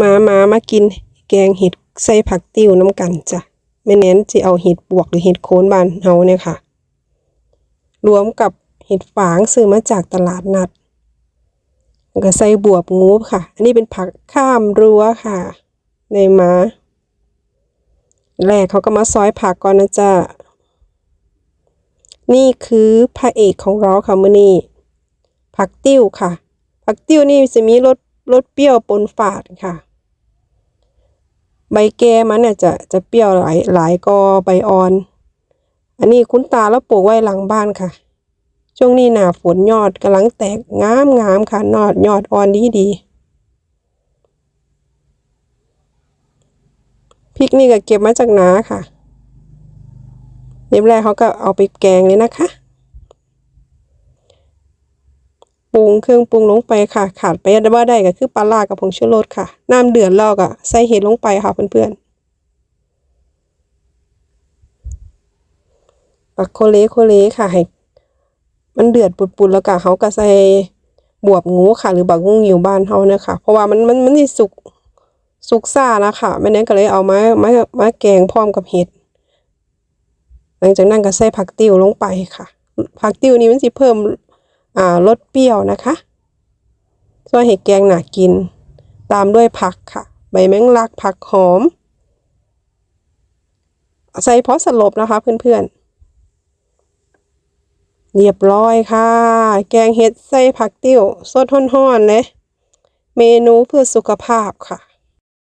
มามามากินแกงเห็ดใส่ผักติ้วน้ำกันจ้ะไม่เน้นจะเอาเห็ดบวกหรือเห็ดโคนบานเฮาเนี่ยค่ะ รวมกับเห็ดฝางซื้อมาจากตลาดนัดก็ใส่บวบงูค่ะ อันนี้เป็นผักข้ามรั้วค่ะ ในมาแรกเขาก็มาซอยผักก่อนนะจ๊ะนี่คือพระเอกของเราค่ะมื้อนี้ผักติ้วค่ะ ผักติ้วนี่จะมีรส รสเปรี้ยวปนฝาดค่ะ ใบแก่มันเนี่ยจะจะเปรี้ยวหลายหลายกอใบอ่อน อันนี้คุณตาแล้วปลูกไว้หลังบ้านค่ะ ช่วงนี้หนาฝนยอดกำลังแตกงามงามค่ะนอดยอดอ่อนดีดีพริกนี่ก็เก็บมาจากนาค่ะเรียบแรกเขาก็เอาไปแกงเลยนะคะ ปรุงเครื่องปรุงลงไปค่ะ ขาดไปว่าได้ก็คือปลาล่ากับผงชูรสค่ะ น้ำเดือดแล้วก็ใส่เห็ดลงไปค่ะเพื่อนๆปักโคเลโคเลค่ะให้มันเดือดปุดๆแล้วก็เขาก็ใส่บวบงูค่ะ หรือบักงูอยู่บ้านเขาเนี่ยค่ะเพราะว่ามันมันมันสิสุกสุกซ่านะคะแม่นั้นก็เลยเอามามามาแกงพร้อมกับเห็ดหลังจากนั้นก็ใส่ผักติ้วลงไปค่ะ ผักติ้วนี้มันสิเพิ่ม รสเปรี้ยวนะคะส่วนเห็ดแกงหนากิน ตามด้วยผักค่ะ ใบแมงลักผักหอม ใส่พอสลบนะคะเพื่อนๆ เรียบร้อยค่ะ แกงเห็ดใส่ผักติ้วสดห้อนๆเลยเมนูเพื่อสุขภาพค่ะ